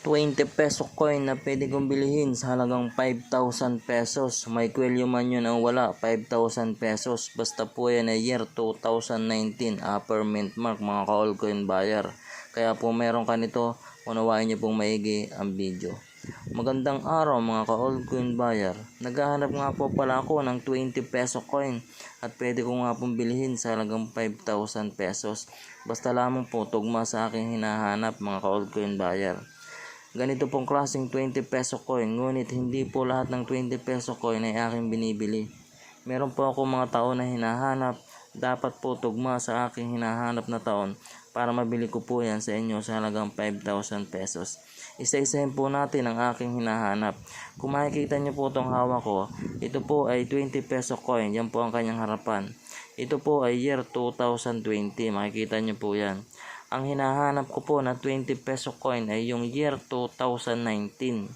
20 peso coin na pwede kong bilhin sa halagang 5,000 pesos. May kwelyo man yun ang wala, 5,000 pesos. Basta po yan ay year 2019, upper mint mark mga ka-all coin buyer. Kaya po meron ka nito, unawain niyo pong maigi ang video. Magandang araw mga ka-all coin buyer. Naghahanap nga po pala ako ng 20 peso coin at pwede ko nga pong bilhin sa halagang 5,000 pesos. Basta lamang po tugma sa aking hinahanap mga ka-all coin buyer. Ganito pong klaseng 20 peso coin, ngunit hindi po lahat ng 20 peso coin ay aking binibili. Meron po ako mga taon na hinahanap, dapat po tugma sa aking hinahanap na taon para mabili ko po yan sa inyo sa halagang 5,000 pesos. Isa-isahin po natin ang aking hinahanap. Kung makikita niyo po itong hawak ko, ito po ay 20 peso coin, yan po ang kanyang harapan. Ito po ay year 2020, makikita niyo po yan. Ang hinahanap ko po na 20 peso coin ay yung year 2019.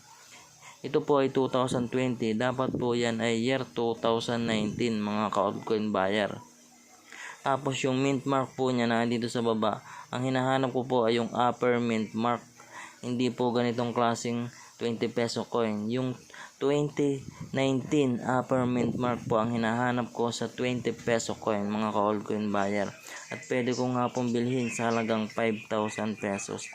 Ito po ay 2020. Dapat po yan ay year 2019 mga ka-altcoin buyer. Tapos yung mint mark po niya na dito sa baba. Ang hinahanap ko po ay yung upper mint mark. Hindi po ganitong klaseng 20 peso coin. Yung 2019 upper mint mark po ang hinahanap ko sa 20 peso coin mga ka-altcoin buyer. At pwede ko nga pong bilhin sa halagang 5,000 pesos.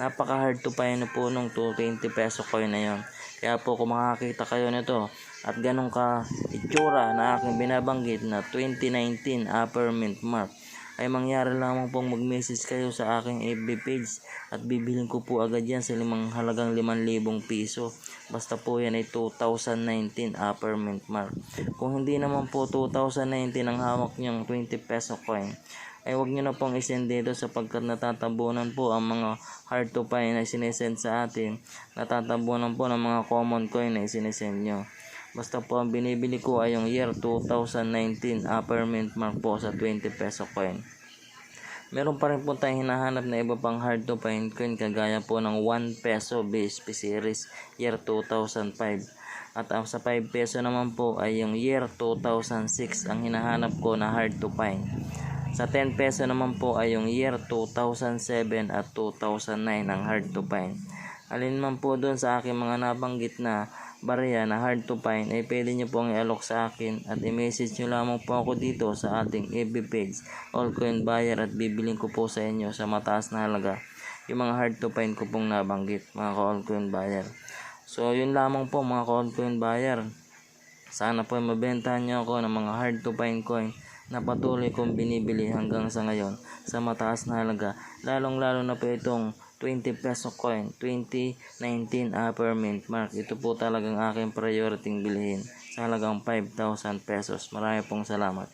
Napaka hard to find po nung 20 peso coin na yon. Kaya po kung makakita kayo nito at ganun ka itsura na aking binabanggit na 2019 upper mint mark ay mangyari lamang pong mag-message kayo sa aking FB page at bibilhin ko po agad yan sa limang halagang 5,000 piso. Basta po yan ay 2019 upper mint mark. Kung hindi naman po 2019 ang hawak niyang 20 peso coin, ay wag niyo na pong isend dito sapagkat natatabunan po ang mga hard to find na sinesend sa atin. Natatabunan po ng mga common coin na sinesend nyo. Basta po ang binibili ko ay yung year 2019 upper mint mark po sa 20 peso coin. Meron pa rin po tayong hinahanap na iba pang hard to find coin kagaya po ng 1 peso BSP series year 2005. At sa 5 peso naman po ay yung year 2006 ang hinahanap ko na hard to find. Sa 10 peso naman po ay yung year 2007 at 2009 ang hard to find. Alin man po doon sa aking mga nabanggit na barya na hard to find ay pwede nyo pong i-alok sa akin at i-message nyo lamang po ako dito sa ating FB page Allcoin Buyer at bibiling ko po sa inyo sa mataas na halaga yung mga hard to find ko pong nabanggit mga ka-Allcoin Buyer. So yun lamang po mga ka-Allcoin Buyer. Sana po ay mabentahan nyo ako ng mga hard to find coin na patuloy kong binibili hanggang sa ngayon sa mataas na halaga. Lalong lalo na po itong 20 peso coin, 2019 upper mint mark. Ito po talagang aking priority bilhin sa halagang 5,000 pesos. Marami pong salamat.